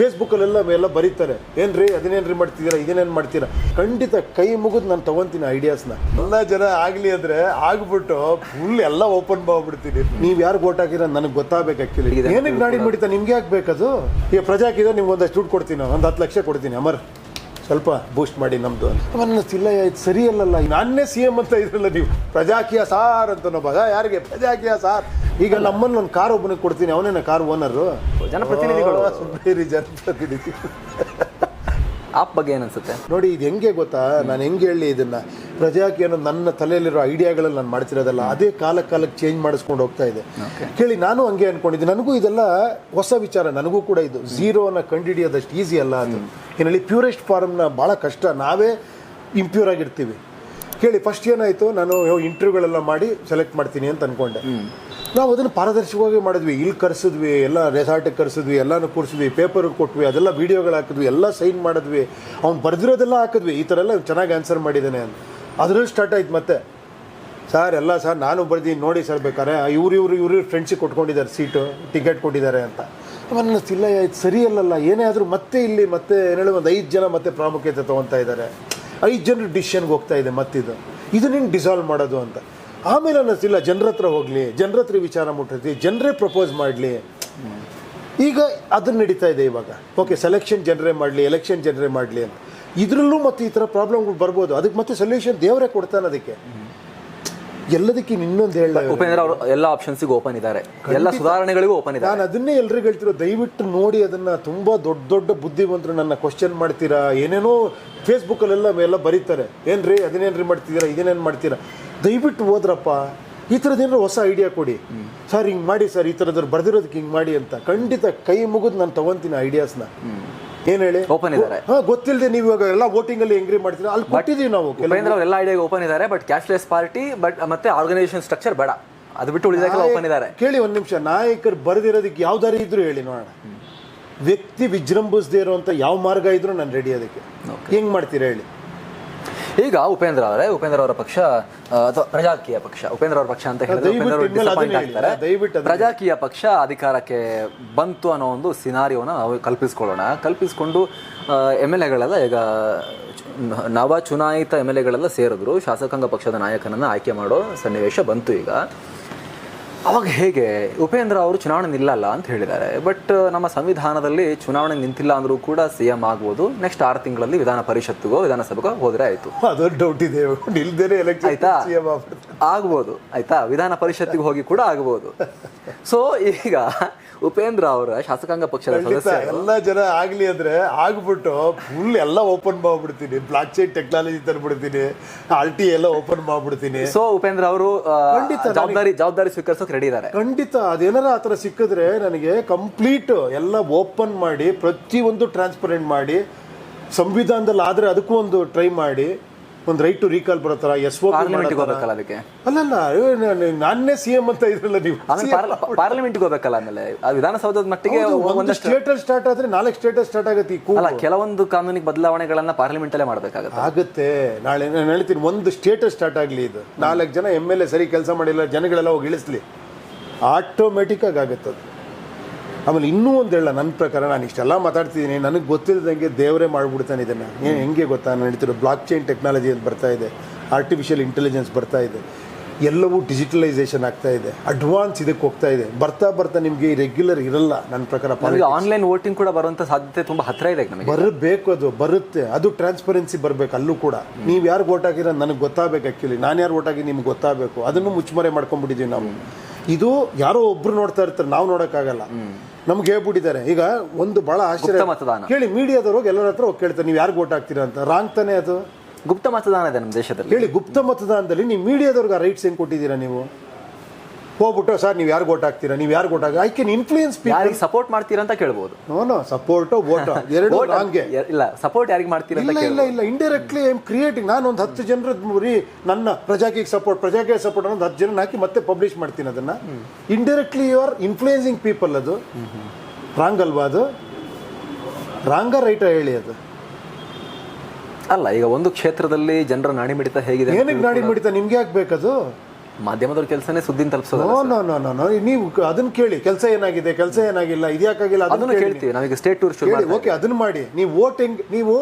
ಫೇಸ್ಬುಕ್ಕಲ್ಲೆಲ್ಲ ಎಲ್ಲ ಬರೀತಾರೆ. ಏನ್ರಿ ಅದನ್ನೇನ್ರಿ ಮಾಡ್ತಿದ್ದೀರಾ ಇದನ್ನೇನು ಮಾಡ್ತೀರಾ? ಖಂಡಿತ ಕೈ ಮುಗಿದು ನಾನು ತಗೊಂತೀನಿ ಐಡಿಯಾಸ್ನ ಎಲ್ಲ ಜನ ಆಗಲಿ ಅಂದರೆ ಆಗ್ಬಿಟ್ಟು ಫುಲ್ ಎಲ್ಲ ಓಪನ್ ಮಾಡ್ಬಿಡ್ತೀನಿ. ನೀವು ಯಾರು ಓಟ್ ಹಾಕಿರ ನನಗೆ ಗೊತ್ತಾಗಬೇಕು ಆ್ಯಕ್ಚುಲಿ ಏನಕ್ಕೆ ನಾಡಿ ಮಾಡಿತ ನಿಮ್ಗೆ ಯಾಕೆ ಬೇಕದು? ಈಗ ಪ್ರಜಾಕಿದ್ರೆ ನಿಮ್ಗೆ ಒಂದಷ್ಟು ದುಡ್ಡು ಕೊಡ್ತೀನಿ ಒಂದು ಹತ್ತು ಲಕ್ಷ ಕೊಡ್ತೀನಿ ಅಮರ್. ಸ್ವಲ್ಪ ಬೂಸ್ಟ್ ಮಾಡಿ ನಮ್ದು ಅನ್ನಿಸ್ತಿಲ್ಲ ಇದು ಸರಿ ಅಲ್ಲಲ್ಲ ನಾನೇ ಸಿ ಎಂ ಅಂತ ಇದ್ರಲ್ಲ ನೀವು. ಪ್ರಜಾಕೀಯ ಸಾರ್ ಅಂತ ಬಗ ಯಾರಿಗೆ? ಪ್ರಜಾಕೀಯ ಸಾರ್. ಈಗ ನಮ್ಮನ್ನ ಒಂದು ಕಾರ್ ಒಬ್ಬನಿಗೆ ಕೊಡ್ತೀನಿ. ಅವನೇನ ಕಾರ್ ಓನರು ಜನಪ್ರತಿನಿಧಿಗಳು. ಬೇರೆ ಜನಪ್ರತಿನಿಧಿ. ಆಪ್ ಬಗ್ಗೆ ಏನನ್ಸುತ್ತೆ? ನೋಡಿ ಇದು ಹೆಂಗೆ ಗೊತ್ತಾ? ನಾನು ಹೆಂಗೆ ಹೇಳಿ ಇದನ್ನ? ಪ್ರಜಾಕಿ ಅನ್ನೋದು ನನ್ನ ತಲೆಯಲ್ಲಿರೋ ಐಡಿಯಾಗಳಲ್ಲಿ ನಾನು ಮಾಡ್ತಿರೋದಲ್ಲ ಅದೇ ಕಾಲ ಕಾಲಕ್ಕೆ ಚೇಂಜ್ ಮಾಡಿಸ್ಕೊಂಡು ಹೋಗ್ತಾ ಇದೆ. ಕೇಳಿ ನಾನು ಹಂಗೆ ಅನ್ಕೊಂಡಿದ್ದೆ. ನನಗೂ ಇದೆಲ್ಲ ಹೊಸ ವಿಚಾರ ನನಗೂ ಕೂಡ ಇದು. ಝೀರೋನ ಕಂಡುಹಿಡಿಯೋದಷ್ಟು ಈಸಿ ಅಲ್ಲ ಅದು. ಏನಲ್ಲಿ ಪ್ಯೂರೆಸ್ಟ್ ಫಾರ್ಮ್ನ ಭಾಳ ಕಷ್ಟ. ನಾವೇ ಇಂಪ್ಯೂರ್ ಆಗಿರ್ತೀವಿ. ಕೇಳಿ ಫಸ್ಟ್ ಏನಾಯಿತು? ನಾನು ಇಂಟರ್ವ್ಯೂಗಳೆಲ್ಲ ಮಾಡಿ ಸೆಲೆಕ್ಟ್ ಮಾಡ್ತೀನಿ ಅಂತ ಅನ್ಕೊಂಡೆ. ನಾವು ಅದನ್ನು ಪಾರದರ್ಶಕವಾಗಿ ಮಾಡಿದ್ವಿ. ಇಲ್ಲಿ ಕರೆಸಿದ್ವಿ, ಎಲ್ಲ ರೆಸಾರ್ಟಿಗೆ ಕರೆಸಿದ್ವಿ, ಎಲ್ಲಾನು ಕೂರಿಸಿದ್ವಿ ಪೇಪರ್ ಕೊಟ್ವಿ, ಅದೆಲ್ಲ ವೀಡಿಯೋಗಳು ಹಾಕಿದ್ವಿ, ಎಲ್ಲ ಸೈನ್ ಮಾಡಿದ್ವಿ. ಅವ್ನು ಬರೆದಿರೋದೆಲ್ಲ ಹಾಕಿದ್ವಿ. ಈ ಥರ ಎಲ್ಲ ಚೆನ್ನಾಗಿ ಆನ್ಸರ್ ಮಾಡಿದ್ದಾನೆ ಅಂತ. ಅದ್ರಲ್ಲಿ ಸ್ಟಾರ್ಟ್ ಆಯ್ತು ಮತ್ತೆ. ಸರ್ ಎಲ್ಲ ಸರ್ ನಾನು ಬರ್ದೀನಿ ನೋಡಿ ಸರ್ ಬೇಕಾರೆ ಇವ್ರು ಇವ್ರು ಇವರು ಫ್ರೆಂಡ್ಸಿಗೆ ಕೊಟ್ಕೊಂಡಿದ್ದಾರೆ ಸೀಟು ಟಿಕೆಟ್ ಕೊಟ್ಟಿದ್ದಾರೆ ಅಂತ. ಅನ್ನಿಸ್ತಿಲ್ಲ ಇದು ಸರಿ ಅಲ್ಲಲ್ಲ. ಏನೇ ಆದರೂ ಮತ್ತೆ ಇಲ್ಲಿ ಮತ್ತೆ ಏನೇಳಿ ಒಂದು ಐದು ಜನ ಮತ್ತೆ ಪ್ರಾಮುಖ್ಯತೆ ತೊಗೊತಾ ಇದ್ದಾರೆ. ಐದು ಜನರು ಡಿಸಿಷನ್ಗೆ ಹೋಗ್ತಾ ಇದೆ ಮತ್ತಿದು. ಇದು ನಿನ್ನ ಡಿಸಾಲ್ವ್ ಮಾಡೋದು ಅಂತ. ಆಮೇಲೆ ಅನ್ನಿಸ್ತಿಲ್ಲ ಜನರ ಹತ್ರ ಹೋಗಲಿ ಜನರ ಹತ್ರ ವಿಚಾರ ಮುಟ್ಟೈತಿ ಜನರೇ ಪ್ರಪೋಸ್ ಮಾಡಲಿ. ಈಗ ಅದನ್ನ ನಡೀತಾ ಇದೆ ಇವಾಗ. ಓಕೆ ಸೆಲೆಕ್ಷನ್ ಜನರೇ ಮಾಡಲಿ ಎಲೆಕ್ಷನ್ ಜನರೇ ಮಾಡಲಿ ಅಂತ. ಇದರಲ್ಲೂ ಮತ್ತೆ ಈ ಥರ ಪ್ರಾಬ್ಲಮ್ಗಳು ಬರ್ಬೋದು. ಅದಕ್ಕೆ ಮತ್ತೆ ಸೊಲ್ಯೂಷನ್ ದೇವರೇ ಕೊಡ್ತಾನೆ ಅದಕ್ಕೆ. ಎಲ್ಲದಕ್ಕೆ ಇನ್ನೊಂದು ಹೇಳ ಉಪೇಂದ್ರ ಅವರು ಎಲ್ಲ ಆಪ್ಷನ್ಸಿಗೂ ಓಪನ್ ಇದ್ದಾರೆ ಎಲ್ಲ ಸುಧಾರಣೆಗಳಿಗೂ ಓಪನ್ ಇದ್ದಾರೆ ನಾನು ಅದನ್ನೇ ಎಲ್ಲರಿಗೂ ಹೇಳ್ತಿರೋ ದಯವಿಟ್ಟು ನೋಡಿ ಅದನ್ನ ತುಂಬಾ ದೊಡ್ಡ ದೊಡ್ಡ ಬುದ್ಧಿವಂತರು ನನ್ನ ಕ್ವಶನ್ ಮಾಡ್ತೀರಾ? ಏನೇನೋ ಫೇಸ್ಬುಕ್ಕಲ್ಲೆಲ್ಲ ಎಲ್ಲ ಬರೀತಾರೆ. ಏನ್ರಿ ಅದನ್ನೇನ್ರಿ ಮಾಡ್ತಿದ್ದೀರಾ? ಇದನ್ನೇನು ಮಾಡ್ತೀರಾ? ದಯವಿಟ್ಟು ಹೋದ್ರಪ್ಪ. ಈ ಥರದ್ದೇನಾದ್ರು ಹೊಸ ಐಡಿಯಾ ಕೊಡಿ. ಸರ್ ಹಿಂಗೆ ಮಾಡಿ ಸರ್ ಈ ಥರದ್ರ ಬರ್ದಿರೋದಕ್ಕೆ ಹಿಂಗೆ ಮಾಡಿ ಅಂತ. ಖಂಡಿತ ಕೈ ಮುಗಿದು ನಾನು ತಗೊಂತೀನಿ ಐಡಿಯಾಸ್ನ ಏನು ಹೇಳಿ? ಓಪನ್ ಇದ್ದಾರೆ ಹಾ ಗೊತ್ತಿಲ್ಲದೆ ನೀವು ಇವಾಗ ಎಲ್ಲ ವೋಟಿಂಗ್ ಅಲ್ಲಿ ಎಂಗ್ರಿ ಮಾಡ್ತೀರಾ? ಅಲ್ಲಿ ಕೊಟ್ಟಿದ್ದೀವಿ ನಾವು ಉಪೇಂದ್ರ ಎಲ್ಲ ಐಡಿಯಾಗೆ ಓಪನ್ ಇದ್ದಾರೆ ಬಟ್ ಕ್ಯಾಶ್ಲೆಸ್ ಪಾರ್ಟಿ ಬಟ್ ಮತ್ತೆ ಆರ್ಗನೈಸೇಷನ್ ಸ್ಟ್ರಕ್ಚರ್ ಬೇಡ. ಅದು ಬಿಟ್ಟು ಉಳಿದಾಗೆಲ್ಲ ಓಪನ್ ಇದ್ದಾರೆ ಕೇಳಿ ಒಂದು ನಿಮಿಷ. ನಾಯಕರು ಬರೆದಿರೋದಕ್ಕೆ ಯಾವ ದಾರಿ ಇದ್ರು ಹೇಳಿ ನೋಡೋಣ. ವ್ಯಕ್ತಿ ವಿಜೃಂಭಿಸದೇ ಇರುವಂತ ಯಾವ ಮಾರ್ಗ ಇದ್ರು ನಾನು ರೆಡಿ ಅದಕ್ಕೆ. ಹೆಂಗ್ ಮಾಡ್ತೀರಾ ಹೇಳಿ. ಈಗ ಉಪೇಂದ್ರ ಅವರೇ ಉಪೇಂದ್ರ ಅವರ ಪಕ್ಷ ಅಥವಾ ಪ್ರಜಾಕೀಯ ಪಕ್ಷ ಉಪೇಂದ್ರ ಅವರ ಪಕ್ಷ ಅಂತ ಹೇಳಿದ್ರೆ ಉಪೇಂದ್ರ ಅವರು ಆಗ್ತಾರೆ. ಪ್ರಜಾಕೀಯ ಪಕ್ಷ ಅಧಿಕಾರಕ್ಕೆ ಬಂತು ಅನ್ನೋ ಒಂದು ಸಿನಾರಿಯೋನ ಕಲ್ಪಿಸ್ಕೊಳ್ಳೋಣ. ಕಲ್ಪಿಸ್ಕೊಂಡು ಎಂ ಎಲ್ ಎಗಳೆಲ್ಲ ಈಗ ನವ ಚುನಾಯಿತ ಎಂ ಎಲ್ ಎಗಳೆಲ್ಲ ಸೇರಿದ್ರು. ಶಾಸಕಾಂಗ ಪಕ್ಷದ ನಾಯಕನನ್ನ ಆಯ್ಕೆ ಮಾಡೋ ಸನ್ನಿವೇಶ ಬಂತು ಈಗ. ಅವಾಗ ಹೇಗೆ ಉಪೇಂದ್ರ ಅವರು ಚುನಾವಣೆ ನಿಲ್ಲಲ್ಲ ಅಂತ ಹೇಳಿದ್ದಾರೆ. ಬಟ್ ನಮ್ಮ ಸಂವಿಧಾನದಲ್ಲಿ ಚುನಾವಣೆ ನಿಂತಿಲ್ಲ ಅಂದ್ರೂ ಕೂಡ ಸಿ ಎಂ ಆಗ್ಬೋದು. ನೆಕ್ಸ್ಟ್ ಆರು ತಿಂಗಳಲ್ಲಿ ವಿಧಾನ ಪರಿಷತ್ತುಗೋ ವಿಧಾನಸಭೆಗೋ ಹೋದ್ರೆ ಆಯ್ತು. ಅದೊಂದು ಡೌಟ್ ಇದೆ ನಿಲ್ದೇನೆ ಎಲೆಕ್ಷನ್ ಆಯ್ತಾ? ಆಗ್ಬೋದು ಆಯ್ತಾ? ವಿಧಾನ ಪರಿಷತ್ತಿಗೆ ಹೋಗಿ ಕೂಡ ಆಗ್ಬೋದು. ಸೊ ಈಗ ಉಪೇಂದ್ರ ಅವರ ಶಾಸಕಾಂಗ ಪಕ್ಷದ ಸದಸ್ಯ ಎಲ್ಲ ಜನ ಆಗ್ಲಿ ಅಂದ್ರೆ ಆಗ್ಬಿಟ್ಟು ಫುಲ್ ಎಲ್ಲ ಓಪನ್ ಮಾಡ್ಬಿಡ್ತೀನಿ. ಬ್ಲಾಕ್ ಚೈನ್ ಟೆಕ್ನಾಲಜಿ ತಂದ್ಬಿಡ್ತೀನಿ. ಆರ್ ಟಿ ಎಲ್ಲ ಓಪನ್ ಮಾಡ್ಬಿಡ್ತೀನಿ. ಸೊ ಉಪೇಂದ್ರ ಅವರು ಖಂಡಿತ ಜವಾಬ್ದಾರಿ ಜವಾಬ್ದಾರಿ ಸ್ವೀಕರಿಸೋಕೆ ರೆಡಿ ಇದ್ದಾರೆ. ಖಂಡಿತ ಅದೇನಾರ ಆ ಥರ ಸಿಕ್ಕಿದ್ರೆ ನನಗೆ ಕಂಪ್ಲೀಟ್ ಎಲ್ಲ ಓಪನ್ ಮಾಡಿ ಪ್ರತಿಯೊಂದು ಟ್ರಾನ್ಸ್ಪರೆಂಟ್ ಮಾಡಿ ಸಂವಿಧಾನದಲ್ಲಿ ಆದರೆ ಅದಕ್ಕೂ ಒಂದು ಟ್ರೈ ಮಾಡಿ ಒಂದು ರೈಟ್ ಟು ರೀಕಾಲ್ ಬರೋ ಥರ ಎಸ್ ಓ ಪಾರ್ಲಿಮೆಂಟ್ಗೆ ಹೋಗ್ಬೇಕಲ್ಲ ಅದಕ್ಕೆ? ಅಲ್ಲಲ್ಲ ನಾನು- ಸಿ ಎಂ ಅಂತ ಇದ್ರಲ್ಲ ನೀವು. ಪಾರ್ಲಿಮೆಂಟ್ಗೆ ಹೋಗ್ಬೇಕಲ್ಲ ಆಮೇಲೆ? ಆ ವಿಧಾನಸೌಧದ ಮಟ್ಟಿಗೆ ಒಂದು ಸ್ಟೇಟ್ ಸ್ಟೇಟಲ್ಲಿ ಸ್ಟಾರ್ಟ್ ಆದ್ರೆ ನಾಲ್ಕು ಸ್ಟೇಟಲ್ಲಿ ಸ್ಟಾರ್ಟ್ ಆಗುತ್ತೆ ಈ ಅಲ್ಲ ಕೆಲವೊಂದು ಕಾನೂನಿಗೆ ಬದಲಾವಣೆಗಳನ್ನ ಪಾರ್ಲಿಮೆಂಟ್ ಅಲ್ಲೇ ಮಾಡ್ಬೇಕಾಗತ್ತೆ. ಆಗುತ್ತೆ. ನಾಳೆ ನಾನು ಹೇಳ್ತೀನಿ ಒಂದು ಸ್ಟೇಟಸ್ ಸ್ಟಾರ್ಟ್ ಆಗಲಿ ಇದು. ನಾಲ್ಕು ಜನ ಎಂ ಎಲ್ ಎ ಸರಿ ಕೆಲಸ ಮಾಡಿಲ್ಲ ಜನಗಳೆಲ್ಲ ಹೋಗಿ ಇಳಿಸ್ಲಿ. ಆಟೋಮೆಟಿಕ್ ಆಗಿ ಆಗುತ್ತೆ ಅದು. ಆಮೇಲೆ ಇನ್ನೂ ಒಂದು ಹೇಳ ನನ್ನ ಪ್ರಕಾರ ನಾನು ಇಷ್ಟೆಲ್ಲ ಮಾತಾಡ್ತಿದ್ದೀನಿ ನನಗೆ ಗೊತ್ತಿಲ್ಲದಂಗೆ ದೇವರೇ ಮಾಡಿಬಿಡ್ತಾನೆ ಇದನ್ನು. ಏನು ಹೆಂಗೆ ಗೊತ್ತಾ? ನಾನು ಹೇಳ್ತಿರೋ ಬ್ಲಾಕ್ ಚೈನ್ ಟೆಕ್ನಾಲಜಿ ಅಂತ ಬರ್ತಾ ಇದೆ ಆರ್ಟಿಫಿಷಿಯಲ್ ಇಂಟೆಲಿಜೆನ್ಸ್ ಬರ್ತಾ ಇದೆ ಎಲ್ಲವೂ ಡಿಜಿಟಲೈಸೇಷನ್ ಆಗ್ತಾ ಇದೆ ಅಡ್ವಾನ್ಸ್ ಇದಕ್ಕೆ ಹೋಗ್ತಾ ಇದೆ. ಬರ್ತಾ ಬರ್ತಾ ನಿಮಗೆ ರೆಗ್ಯುಲರ್ ಇರಲ್ಲ ನನ್ನ ಪ್ರಕಾರ ಆನ್ಲೈನ್ ವೋಟಿಂಗ್ ಕೂಡ ಬರುವಂಥ ಸಾಧ್ಯತೆ ತುಂಬ ಹತ್ತಿರ ಇದೆ ನಮಗೆ. ಬರಬೇಕು ಅದು ಬರುತ್ತೆ. ಅದು ಟ್ರಾನ್ಸ್ಪರೆನ್ಸಿ ಬರಬೇಕು ಅಲ್ಲೂ ಕೂಡ. ನೀವು ಯಾರು ವೋಟ್ ಹಾಕಿರೋ ನನಗೆ ಗೊತ್ತಾಗಬೇಕು ಆ್ಯಕ್ಚುಲಿ ನಾನು ಯಾರು ವೋಟ್ ಹಾಕಿ ನಿಮ್ಗೆ ಗೊತ್ತಾಗಬೇಕು. ಅದನ್ನು ಮುಚ್ಚುಮರೆ ಮಾಡ್ಕೊಂಡ್ಬಿಟ್ಟಿದ್ದೀವಿ ನಾವು. ಇದು ಯಾರೋ ಒಬ್ರು ನೋಡ್ತಾ ಇರ್ತಾರೆ ನಾವು ನೋಡೋಕ್ಕಾಗಲ್ಲ. ನಮ್ಗೆ ಹೇಳ್ಬಿಟ್ಟಿದ್ದಾರೆ. ಈಗ ಒಂದು ಬಹಳ ಆಶ್ಚರ್ಯ. ಮತದಾನ. ಕೇಳಿ ಮೀಡಿಯಾದವ್ರು ಹೋಗಿ ಎಲ್ಲರ ಹತ್ರ ಹೋಗಿ ಕೇಳ್ತಾರೆ ನೀವು ಯಾರು ಓಟ್ ಹಾಕ್ತೀರಾ ಅಂತ? ರಾಂಗ್ ತಾನೇ ಅದು? ಗುಪ್ತ ಮತದಾನ ಇದೆ ನಮ್ಮ ದೇಶದಲ್ಲಿ. ಹೇಳಿ ಗುಪ್ತ ಮತದಾನದಲ್ಲಿ ನೀವು ಮೀಡಿಯಾದವ್ರಿಗೆ ರೈಟ್ಸ್ ಹೆಂಗೆ ಕೊಟ್ಟಿದ್ದೀರಾ ನೀವು? ಹೋಗ್ಬಿಟ್ಟು ಸರ್ ನೀವು ಯಾರು ಓಟ್ ಹಾಕ್ತೀರಾ? ನೀವು ಯಾರು ಓಟ್ ಹಾಕಿ ಐ ಕ್ಯಾನ್ ಇನ್ಫ್ಲೂಯೆನ್ಸ್ ಯಾರಿಗೆ ಸಪೋರ್ಟ್ ಮಾಡ್ತೀರಾ ಅಂತ ಕೇಳ್ಬೋದು. ನೋ ನೋ ಸಪೋರ್ಟು ವೋಟ್ ಎರಡು ಹಂಗೆ ಇಲ್ಲ ಸಪೋರ್ಟ್ ಯಾರಿಗೆ ಮಾಡ್ತೀರಾ ಇಲ್ಲ ಇಲ್ಲ ಇಲ್ಲ ಇಂಡೈರೆಕ್ಟ್ಲಿ ಎಂ ಕ್ರಿಯೇಟಿಂಗ್ ನಾನು ಒಂದು ಹತ್ತು ಜನರ ರೀ ನನ್ನ ಪ್ರಜಾಕಿಗೆ ಸಪೋರ್ಟ್ ಪ್ರಜಾಕಿಗೆ ಸಪೋರ್ಟ್ ಅನ್ನೋದು ಹತ್ತು ಜನ ಹಾಕಿ ಮತ್ತೆ ಪಬ್ಲಿಷ್ ಮಾಡ್ತೀನಿ ಅದನ್ನ. Indirectly you are influencing people ಅದು. ರಾಂಗ್ ಅಲ್ವಾ ಅದು? ರಾಂಗ ರೈಟ ಹೇಳಿ ಅದು. ಅಲ್ಲ ಈಗ ಒಂದು ಕ್ಷೇತ್ರದಲ್ಲಿ ಜನರ ನಾಡಿ ಮಿಡಿತ ಹೇಗಿದೆ ಏನಕ್ಕೆ ನಾಡಿ ಮಿಡಿತ? ನಿಮ್ಗೆ ಯಾಕೆ ಬೇಕದು? ಮಾಧ್ಯಮದವ್ರ ಕೆಲಸನೇ ಸುದ್ದಿನ ತಲುಪಿಸೋದು no no no no no ನೀವು ಅದನ್ನ ಕೇಳಿ. ಕೆಲಸ ಏನಾಗಿದೆ ಕೆಲಸ ಏನಾಗಿಲ್ಲ ಇದ್ಯಾಕಾಗಿಲ್ಲ ಅದನ್ನ ಅದನ್ನು ಕೇಳಿ. ಕೇಳ್ತೀವಿ. ನಾವೀಗ ಸ್ಟೇಟ್ ಟೂರ್ ಶುರು ಮಾಡಿ ಓಕೆ ಅದನ್ನ ಮಾಡಿ. ನೀವು ವೋಟ್ ಹೆಂಗ್ ನೀವು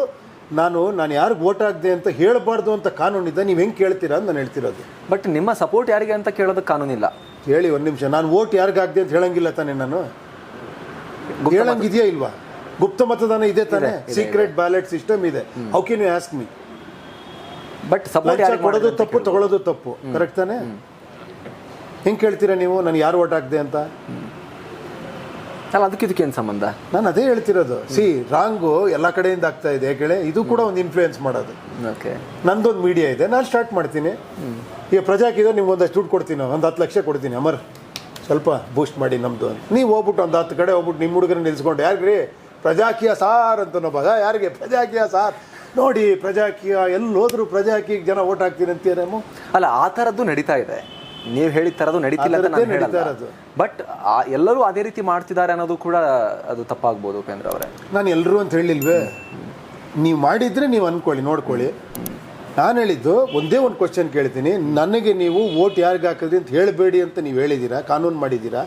ನಾನು ನಾನು ಯಾರಿಗೆ ವೋಟ್ ಹಾಕ್ದೆ ಅಂತ ಹೇಳಬಾರ್ದು ಅಂತ ಕಾನೂನಿದೆ ನೀವು ಹೆಂಗೆ ಕೇಳ್ತೀರಾ ಅಂತ ನಾನು ಹೇಳ್ತಿರೋದು. ಬಟ್ ನಿಮ್ಮ ಸಪೋರ್ಟ್ ಯಾರಿಗೆ ಅಂತ ಕೇಳೋದಕ್ಕೆ ಕಾನೂನಿಲ್ಲ ಹೇಳಿ ಒಂದು ನಿಮಿಷ. ನಾನು ವೋಟ್ ಯಾರಿಗೆ ಹಾಕ್ದೆ ಅಂತ ಹೇಳಂಗಿಲ್ಲ ತಾನೇ ನಾನು? ಹೇಳಂಗಿದೆಯಾ ಇಲ್ವಾ? ಗುಪ್ತ ಮತದಾನ ಇದೆ ತಾನೇ? ಸೀಕ್ರೆಟ್ ಬ್ಯಾಲೆಟ್ ಸಿಸ್ಟಮ್ ಇದೆ. How can you ask me but support ಲಂಚ ಕೊಡೋದು ತಪ್ಪು ತಗೊಳ್ಳೋದು ತಪ್ಪು. ಕರೆಕ್ಟ್ ತಾನೇ? ಹೆಂಗ್ ಕೇಳ್ತೀರಾ ನೀವು? ನಾನು ಯಾರು ಓಟ್ ಹಾಕಿದೆ ಅಂತ? ಅಲ್ಲ ಅದಕ್ಕೆ ಇದಕ್ಕೆ ಏನು ಸಂಬಂಧ? ನಾನು ಅದೇ ಹೇಳ್ತಿರೋದು. ಸಿ ರಾಂಗು ಎಲ್ಲ ಕಡೆಯಿಂದ ಆಗ್ತಾ ಇದೆ ಯಾಕೆ ಇದು ಕೂಡ ಒಂದು ಇನ್ಫ್ಲೂಯೆನ್ಸ್ ಮಾಡೋದು. ಓಕೆ. ನಂದೊಂದು ಮೀಡಿಯಾ ಇದೆ. ನಾನು ಸ್ಟಾರ್ಟ್ ಮಾಡ್ತೀನಿ. ಈಗ ಪ್ರಜಾಕಿದ್ರೆ ನಿಮ್ಗೆ ಒಂದಷ್ಟು ದುಡ್ಡು ಕೊಡ್ತೀನಿ. ಒಂದು ಹತ್ತು ಲಕ್ಷ ಕೊಡ್ತೀನಿ. ಅಮರ್ ಸ್ವಲ್ಪ ಬೂಸ್ಟ್ ಮಾಡಿ ನಮ್ಮದು ಅಂತ. ನೀವು ಹೋಗ್ಬಿಟ್ಟು ಒಂದು ಹತ್ತು ಕಡೆ ಹೋಗ್ಬಿಟ್ಟು ನಿಮ್ಮ ಹುಡುಗರನ್ನ ನಿಲ್ಸ್ಕೊಂಡು ಯಾರ್ಗ್ರಿ? ಪ್ರಜಾಕೀಯ ಸಾರ್ ಅಂತ ಬಗ ಯಾರಿಗೆ? ಪ್ರಜಾಕೀಯ ಸಾರ್. ನೋಡಿ ಪ್ರಜಾಕೀಯ ಎಲ್ಲಿ ಹೋದ್ರು ಪ್ರಜಾಕೀಯ ಜನ ಓಟ್ ಹಾಕ್ತೀನಿ ಅಂತೀರೇಮೋ ಅಲ್ಲ ಆ ಥರದ್ದು ನಡೀತಾ ಇದೆ. ನೀವು ಹೇಳಿದ ಥರದ್ದು ನಡೀತಿಲ್ಲ ಅಂತ ನಾನು ಹೇಳಲ್ಲ. ಬಟ್ ಎಲ್ಲರೂ ಅದೇ ರೀತಿ ಮಾಡ್ತಿದ್ದಾರೆ ಅನ್ನೋದು ಕೂಡ ಅದು ತಪ್ಪಾಗ್ಬೋದು ಉಪೇಂದ್ರ ಅವರೇ. ನಾನು ಎಲ್ಲರೂ ಅಂತ ಹೇಳಿಲ್ವೇ? ನೀವು ಮಾಡಿದ್ರೆ ನೀವು ಅನ್ಕೊಳ್ಳಿ ನೋಡ್ಕೊಳ್ಳಿ. ನಾನು ಹೇಳಿದ್ದು ಒಂದೇ ಒಂದು ಕ್ವಶನ್ ಕೇಳ್ತೀನಿ. ನನಗೆ ನೀವು ವೋಟ್ ಯಾರಿಗೆ ಹಾಕಿದ್ರಿ ಅಂತ ಹೇಳಬೇಡಿ ಅಂತ ನೀವು ಹೇಳಿದ್ದೀರಾ? ಕಾನೂನು ಮಾಡಿದ್ದೀರಾ?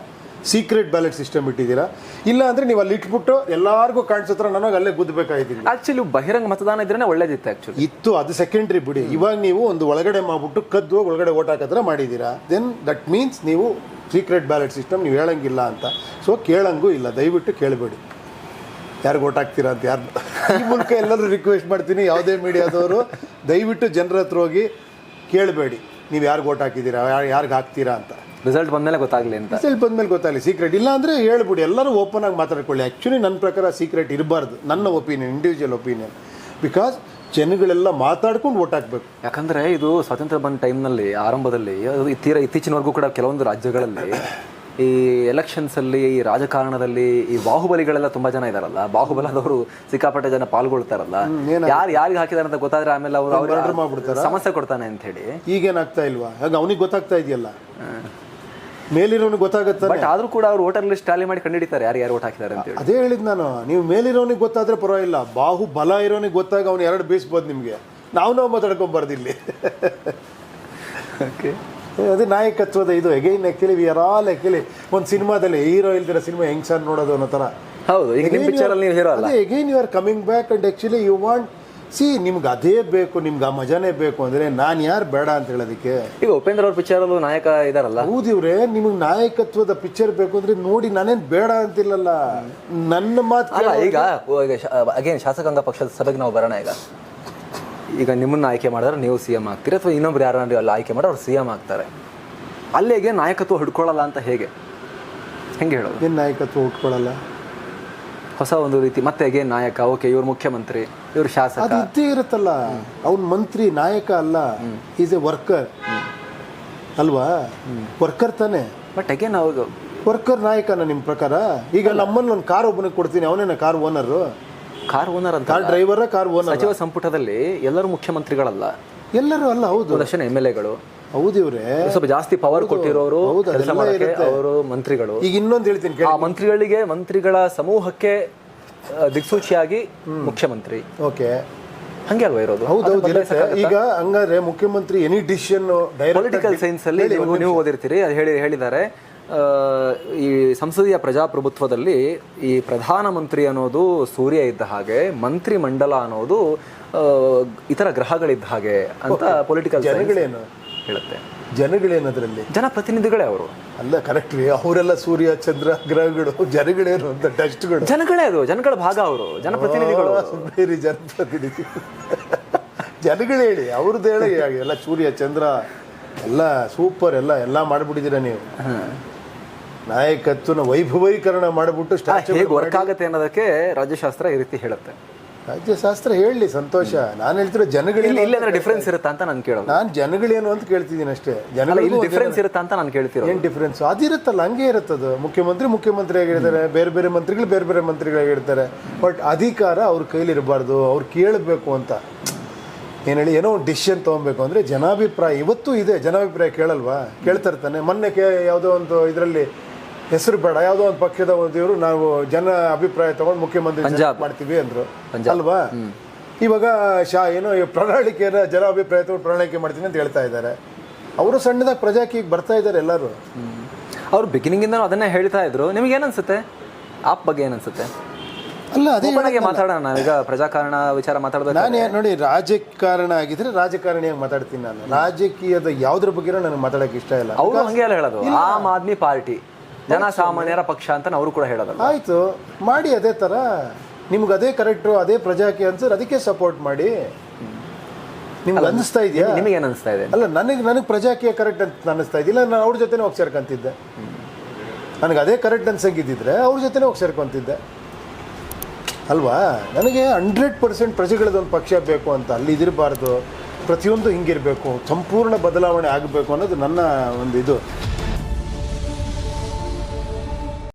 ಸೀಕ್ರೆಟ್ ಬ್ಯಾಲೆಟ್ ಸಿಸ್ಟಮ್ ಇಟ್ಟಿದ್ದೀರಾ? ಇಲ್ಲ ಅಂದ್ರೆ ನೀವು ಅಲ್ಲಿ ಇಟ್ಬಿಟ್ಟು ಎಲ್ಲರಿಗೂ ಕಾಣಿಸತ್ರ ನನಗೆ ಅಲ್ಲೇ ಗುದ್ದಬೇಕಾಗಿದ್ದೀನಿ. ಆಕ್ಚುಲಿ ಬಹಿರಂಗ ಮತದಾನ ಇದ್ರೆ ಒಳ್ಳೇದಿತ್ತು ಆಕ್ಚುಲಿ ಇತ್ತು ಅದು ಸೆಕೆಂಡ್ರಿ ಬಿಡಿ. ಇವಾಗ ನೀವು ಒಂದು ಒಳಗಡೆ ಮಾಡ್ಬಿಟ್ಟು ಕದ್ದು ಒಳಗಡೆ ಓಟ್ ಹಾಕಿದ್ರೆ ಮಾಡಿದ್ದೀರಾ? ದೆನ್ ದಟ್ ಮೀನ್ಸ್ ನೀವು ಸೀಕ್ರೆಟ್ ಬ್ಯಾಲೆಟ್ ಸಿಸ್ಟಮ್ ನೀವು ಹೇಳಂಗಿಲ್ಲ ಅಂತ. ಸೊ ಕೇಳಂಗೂ ಇಲ್ಲ. ದಯವಿಟ್ಟು ಕೇಳಬೇಡಿ. ಯಾರಿಗೆ ಓಟ್ ಹಾಕ್ತೀರಾ ಅಂತ ಯಾರು ಈ ಮೂಲಕ ಎಲ್ಲರೂ ರಿಕ್ವೆಸ್ಟ್ ಮಾಡ್ತೀನಿ ಯಾವುದೇ ಮೀಡಿಯಾದವರು. ದಯವಿಟ್ಟು ಜನರ ಹತ್ರ ಹೋಗಿ ಕೇಳಬೇಡಿ. ನೀವು ಯಾರಿಗೆ ಓಟ್ ಹಾಕಿದ್ದೀರಾ? ಯಾರಿಗೆ ಹಾಕ್ತೀರಾ ಅಂತ. ರಿಸಲ್ಟ್ ಬಂದ್ಮೇಲೆ ಗೊತ್ತಾಗಲಿ ಅಂತ. ರಿಸಲ್ಟ್ ಬಂದ್ಮೇಲೆ ಗೊತ್ತಾಗಲಿ ಸೀಕ್ರೆಟ್ ಇಲ್ಲ ಅಂದರೆ ಹೇಳ್ಬಿಡಿ ಎಲ್ಲರೂ ಓಪನ್ ಆಗಿ ಮಾತಾಡ್ಕೊಳ್ಳಿ. ಆ್ಯಕ್ಚುಲಿ ನನ್ನ ಪ್ರಕಾರ ಸೀಕ್ರೆಟ್ ಇರಬಾರ್ದು ನನ್ನ ಒಪಿನಿಯನ್ ಇಂಡಿವಿಜುವಲ್ ಒಪಿನಿಯನ್ ಬಿಕಾಸ್ ಜನಗಳೆಲ್ಲ ಮಾತಾಡ್ಕೊಂಡು ಓಟ್ ಹಾಕ್ಬೇಕು. ಯಾಕಂದ್ರೆ ಇದು ಸ್ವಾತಂತ್ರ್ಯ ಬಂದ ಟೈಮ್ನಲ್ಲಿ ಆರಂಭದಲ್ಲಿ ಅದು ತೀರಾ ಇತ್ತೀಚಿನವರೆಗೂ ಕೂಡ ಕೆಲವೊಂದು ರಾಜ್ಯಗಳಲ್ಲಿ ಈ ಎಲೆಕ್ಷನ್ಸ್ ಅಲ್ಲಿ ಈ ರಾಜಕಾರಣದಲ್ಲಿ ಈ ಬಾಹುಬಲಿಗಳೆಲ್ಲ ತುಂಬಾ ಜನ ಇದಾರಲ್ಲ. ಬಾಹುಬಲದವರು ಸಿಕ್ಕಾಪಟ್ಟೆ ಜನ ಪಾಲ್ಗೊಳ್ತಾರಲ್ಲ. ಯಾರು ಯಾರಿಗೆ ಹಾಕಿದಾರೆ ಅಂತ ಗೊತ್ತಾದ್ರೆ ಆಮೇಲೆ ಅವರು ಅವ್ರ ಸಮಸ್ಯೆ ಕೊಡ್ತಾನೆ ಅಂತ ಹೇಳಿ. ಈಗೇನಾಗ್ತಾ ಇಲ್ವಾ? ಹಾಗೆ ಅವನಿಗೆ ಗೊತ್ತಾಗ್ತಾ ಇದೆಯಲ್ಲ. ಮೇಲಿರೋನಿಗೆ ಗೊತ್ತಾಗುತ್ತೆ ಬಟ್ ಆದ್ರೂ ಕೂಡ ಅವ್ರು ಓಟರ್ ಲಿಸ್ಟ್ ಟ್ಯಾಲಿ ಮಾಡಿ ಕಂಡಿಡಿತಾರೆ ಯಾರು ಯಾರು ಓಟ್ ಹಾಕಿದ್ದಾರೆ ಅಂತ ಅದೇ ಹೇಳಿದ್ ನಾನು. ನೀವು ಮೇಲಿರೋನಿಗೆ ಗೊತ್ತಾದ್ರೆ ಪರವಾಗಿಲ್ಲ. ಬಾಹು ಬಲ ಇರೋನಿಗೆ ಗೊತ್ತಾಗ ಅವ್ನು ಎರಡು ಬೀಸ್ಬೋದು ನಿಮಗೆ. ನಾವು ನಾವು ಮಾತಾಡ್ಕೊಂಬಾರ್ದು ಇಲ್ಲಿ. ಅದೇ ನಾಯಕತ್ವದ ಇದು. Again actually we are all actually ಒಂದು ಸಿನಿಮಾದಲ್ಲಿ ಹೀರೋ ಇಲ್ದಿರ ಸಿನಿಮಾ ಹೆಂಗ್ ಸರ್ ನೋಡೋದು ಅನ್ನೋ ಥರ ಹೌದು ಈಗ ನಿಮ್ಮ ಪಿಕ್ಚರ್ ಅಲ್ಲಿ ನೀವು ಹೀರೋ ಅಲ್ಲ. Again you are coming back and actually you want see ನಿಮ್ಗೆ ಅದೇ ಬೇಕು ನಿಮ್ಗೆ ಆ ಮಜಾನೇ ಬೇಕು ಅಂದರೆ ನಾನು ಯಾರು ಬೇಡ ಅಂತ ಹೇಳೋದಕ್ಕೆ? ಈಗ ಉಪೇಂದ್ರ ಅವ್ರ ಪಿಕ್ಚರಲ್ಲೂ ನಾಯಕ ಇದಾರಲ್ಲ? ಹೌದಿವ್ರೆ ನಿಮಗೆ ನಾಯಕತ್ವದ ಪಿಕ್ಚರ್ ಬೇಕು ಅಂದ್ರೆ ನೋಡಿ ನಾನೇನು ಬೇಡ ಅಂತಿಲ್ಲಲ್ಲ. ನನ್ನ ಮಾತು ಅಲ್ಲ ಈಗ ಅಗೇನ್ ಶಾಸಕಾಂಗ ಪಕ್ಷದ ಸಭೆಗೆ ನಾವು ಬರೋಣ ಈಗ. ಈಗ ನಿಮ್ಮನ್ನ ಆಯ್ಕೆ ಮಾಡಿದ್ರೆ ನೀವು ಸಿ ಎಂ ಆಗ್ತೀರಿ ಅಥವಾ ಇನ್ನೊಬ್ರು ಯಾರು ಅಲ್ಲಿ ಆಯ್ಕೆ ಮಾಡೋ ಅವ್ರು ಸಿ ಎಂ ಆಗ್ತಾರೆ. ಅಲ್ಲಿಗೆ ನಾಯಕತ್ವ ಹಿಡ್ಕೊಳ್ಳಲ್ಲ ಅಂತ ಹೇಗೆ? ಹೆಂಗೆ ಹೇಳೋದು? ಏನು ನಾಯಕತ್ವ ಉಟ್ಕೊಳ್ಳಲ್ಲ ಹೊಸ ಒಂದು ರೀತಿ. ಮತ್ತೆ ಅಗೇನ್ ನಾಯಕ ಓಕೆ ಇವ್ರು ಮುಖ್ಯಮಂತ್ರಿ ಇವ್ರು ಶಾಸಕ. ಅದು ಇದ್ದೇ ಇರುತ್ತಲ್ಲ. ಅವ್ನ ಮಂತ್ರಿ ನಾಯಕ ಅಲ್ಲ. ಈಸ್ ಎ ವರ್ಕರ್ ಅಲ್ವಾ? ವರ್ಕರ್ ತಾನೆ. ಬಟ್ ಅಗೇನ್ ಅವ್ರು ವರ್ಕರ್ ನಾಯಕನ ನಿಮ್ಮ ಪ್ರಕಾರ? ಈಗ ನಮ್ಮಲ್ಲಿ ಒಂದು ಕಾರ್ ಒಬ್ಬನಿಗೆ ಕೊಡ್ತೀನಿ ಅವನೇನ ಕಾರ್ ಓನರು ಕಾರ್ ಓನರ್ ಅಂತ ಕಾರ್ ಡ್ರೈವರ ಕಾರ್ ಓನರ್ ಸಚಿವ ಸಂಪುಟದಲ್ಲಿ ಎಲ್ಲರೂ ಮುಖ್ಯಮಂತ್ರಿಗಳಲ್ಲ. ಎಲ್ಲರೂ ಅಲ್ಲ ಹೌದು. ಒಂದಷ್ಟು ಎಂ ಎಲ್ ಎಗಳು. ಹೌದಿವ್ರೆ ಸ್ವಲ್ಪ ಜಾಸ್ತಿ ಪವರ್ ಕೊಟ್ಟಿರೋರು ಕೆಲಸ ಮಾಡಕ್ಕೆ ಅವರು ಮಂತ್ರಿಗಳು. ಈಗ ಇನ್ನೊಂದು ಹೇಳ್ತೀನಿ ಕೇಳಿ. ಆ ಮಂತ್ರಿಗಳಿಗೆ ಮಂತ್ರಿಗಳ ಸಮೂಹಕ್ಕೆ ದಿಕ್ಸೂಚಿಯಾಗಿ ಮುಖ್ಯಮಂತ್ರಿ. ಓಕೆ. ಹಂಗೆ ಅಲ್ವಾ ಇರೋದು? ಹೌದು ಈಗ ಹಂಗಾದ್ರೆ ಮುಖ್ಯಮಂತ್ರಿ ಎನಿ ಡಿಸಿಷನ್ ಪೊಲಿಟಿಕಲ್ ಸೈನ್ಸ್ ಅಲ್ಲಿ ನೀವು ಓದಿರ್ತೀರಿ ಅದು ಹೇಳಿ ಹೇಳಿದ್ದಾರೆ. ಈ ಸಂಸದೀಯ ಪ್ರಜಾಪ್ರಭುತ್ವದಲ್ಲಿ ಈ ಪ್ರಧಾನಮಂತ್ರಿ ಅನ್ನೋದು ಸೂರ್ಯ ಇದ್ದ ಹಾಗೆ ಮಂತ್ರಿ ಮಂಡಲ ಅನ್ನೋದು ಇತರ ಗ್ರಹಗಳಿದ್ದ ಹಾಗೆ ಅಂತ ಪೊಲಿಟಿಕಲ್ ಜನಗಳೇನು? ಹೇಳುತ್ತೆ. ಜನಗಳೇನದ್ರಲ್ಲಿ? ಜನಪ್ರತಿನಿಧಿಗಳೇ ಅವರು. ಅಲ್ಲ ಕರೆಕ್ಟ್ ರೀ. ಅವರೆಲ್ಲ ಸೂರ್ಯ ಚಂದ್ರ ಗ್ರಹಗಳು ಜನಗಳೇನು ಅಂತ ಡಸ್ಟ್ಗಳು ಜನಗಳೇ ಅದು ಜನಗಳ ಭಾಗ ಅವರು ಜನಪ್ರತಿನಿಧಿಗಳು. ಬೇರೆ ಜನಪ್ರತಿನಿಧಿ. ಜನಗಳು ಹೇಳಿ ಅವ್ರದ್ದು ಹೇಳಿ ಎಲ್ಲ ಸೂರ್ಯ ಚಂದ್ರ ಎಲ್ಲ ಸೂಪರ್ ಎಲ್ಲ ಎಲ್ಲ ಮಾಡಿಬಿಟ್ಟಿದ್ದೀರ ನೀವು. ನಾಯಕತ್ವನ ವೈಭವೀಕರಣ ಮಾಡಿಬಿಟ್ಟು ವರ್ಕ್ ಆಗುತ್ತೆ ಅನ್ನೋದಕ್ಕೆ ರಾಜ್ಯಶಾಸ್ತ್ರ ಈ ರೀತಿ ಹೇಳುತ್ತೆ. ರಾಜ್ಯಶಾಸ್ತ್ರ ಹೇಳಿ ಸಂತೋಷ. ನಾನು ಹೇಳ್ತಿರೋ ಇಲ್ಲಿ ಇಲ್ಲ ಡಿಫ್ರೆನ್ಸ್ ಇರುತ್ತಾ ಅಂತ ನಾನು ಕೇಳೋದು. ನಾನು ಜನಗಳೇನು ಅಂತ ಕೇಳ್ತಿದ್ದೀನಿ ಅಷ್ಟೇ. ಜನಗಳು ಇಲ್ಲಿ ಡಿಫ್ರೆನ್ಸ್ ಇರುತ್ತಾ ಅಂತ ನಾನು ಕೇಳ್ತೀನಿ ಏನು ಡಿಫ್ರೆನ್ಸ್ ಅದಿರುತ್ತಲ್ಲ ಹಂಗೆ ಇರುತ್ತದು. ಮುಖ್ಯಮಂತ್ರಿ ಮುಖ್ಯಮಂತ್ರಿ ಆಗಿರ್ತಾರೆ ಬೇರೆ ಬೇರೆ ಮಂತ್ರಿಗಳು ಬೇರೆ ಬೇರೆ ಮಂತ್ರಿಗಳಾಗಿರ್ತಾರೆ ಬಟ್ ಅಧಿಕಾರ ಅವ್ರ ಕೈಲಿ ಇರಬಾರ್ದು ಅವ್ರು ಕೇಳಬೇಕು ಅಂತ. ಏನು ಹೇಳಿ ಏನೋ ಒಂದು ಡಿಸಿಷನ್ ತೊಗೊಬೇಕು ಅಂದರೆ ಜನಾಭಿಪ್ರಾಯ. ಇವತ್ತು ಇದೆ ಜನಾಭಿಪ್ರಾಯ ಕೇಳಲ್ವಾ? ಕೇಳ್ತಾ ಇರ್ತಾನೆ. ಮೊನ್ನೆ ಕೇ ಯಾವುದೋ ಒಂದು ಇದರಲ್ಲಿ ಹೆಸರು ಬೇಡ. ಯಾವುದೋ ಒಂದು ಪಕ್ಷದ ಒಂದು ಇವರು ನಾವು ಜನ ಅಭಿಪ್ರಾಯ ತಗೊಂಡು ಮುಖ್ಯಮಂತ್ರಿ ಮಾಡ್ತೀವಿ ಅಂದ್ರು. ಅಲ್ವಾ? ಇವಾಗ ಶಾ ಏನೋ ಪ್ರಣಾಳಿಕೆಯನ್ನ ಜನ ಅಭಿಪ್ರಾಯ ತಗೊಂಡು ಪ್ರಣಾಳಿಕೆ ಮಾಡ್ತೀನಿ ಅಂತ ಹೇಳ್ತಾ ಇದ್ದಾರೆ. ಅವರು ಸಣ್ಣದಾಗಿ ಪ್ರಜಾಕೀಗೆ ಬರ್ತಾ ಇದ್ದಾರೆ ಎಲ್ಲರೂ. ಅವ್ರು ಬಿಗಿನಿಂಗಿಂದ ಅದನ್ನೇ ಹೇಳ್ತಾ ಇದ್ರು. ನಿಮ್ಗೆ ಏನನ್ಸುತ್ತೆ? ಆಪ್ ಬಗ್ಗೆ ಏನನ್ಸುತ್ತೆ? ಅಲ್ಲ ಅದೇ ಬಗ್ಗೆ ಮಾತಾಡೋಣ ನಾವೀಗ ಪ್ರಜಾಕಾರಣ ವಿಚಾರ ಮಾತಾಡೋದು ನಾನು ನೋಡಿ ರಾಜಕಾರಣ ಆಗಿದ್ರೆ ರಾಜಕಾರಣಿಯಾಗಿ ಮಾತಾಡ್ತೀನಿ ನಾನು. ರಾಜಕೀಯದ ಯಾವ್ದ್ರ ಬಗ್ಗೆ ನನಗೆ ಮಾತಾಡೋಕೆ ಇಷ್ಟ ಇಲ್ಲ. ಅವರು ಹಂಗೆ ಹೇಳೋದು. ಆಮ್ ಆದ್ಮಿ ಪಾರ್ಟಿ. ಜನಸಾಮಾನ್ಯರ ಪಕ್ಷ ಅಂತ ಅವರು ಕೂಡ ಹೇಳೋದಲ್ಲ ಆಯಿತು ಮಾಡಿ ಅದೇ ಥರ ನಿಮ್ಗೆ ಅದೇ ಕರೆಕ್ಟು ಅದೇ ಪ್ರಜಾಕಿ ಅನ್ಸರ್ ಅದಕ್ಕೆ ಸಪೋರ್ಟ್ ಮಾಡಿ. ನಿಮ್ಗೆ ಅನಿಸ್ತಾ ಇದೆಯಾ? ನಿಮಗೆ ಏನು ಅನಿಸ್ತಾ ಇದೆ? ಅಲ್ಲ ನನಗೆ ನನಗೆ ಪ್ರಜಾಕಿಯ ಕರೆಕ್ಟ್ ಅಂತ ಅನ್ನಿಸ್ತಾ ಇಲ್ಲ ನಾನು ಅವ್ರ ಜೊತೆನೇ ಹೋಗಿ ಸೇರ್ಕೊಂತಿದ್ದೆ. ನನಗೆ ಅದೇ ಕರೆಕ್ಟ್ ಅನ್ಸಂಗಿದ್ದಿದ್ರೆ ಅವ್ರ ಜೊತೆನೇ ಹೋಗಿ ಸೇರ್ಕೊಂತಿದ್ದೆ. ಅಲ್ವಾ? ನನಗೆ ಹಂಡ್ರೆಡ್ ಪರ್ಸೆಂಟ್ ಪ್ರಜೆಗಳದೊಂದು ಪಕ್ಷ ಬೇಕು ಅಂತ ಅಲ್ಲಿ ಇದಿರಬಾರ್ದು. ಪ್ರತಿಯೊಂದು ಹಿಂಗಿರಬೇಕು. ಸಂಪೂರ್ಣ ಬದಲಾವಣೆ ಆಗಬೇಕು ಅನ್ನೋದು ನನ್ನ ಒಂದು ಇದು.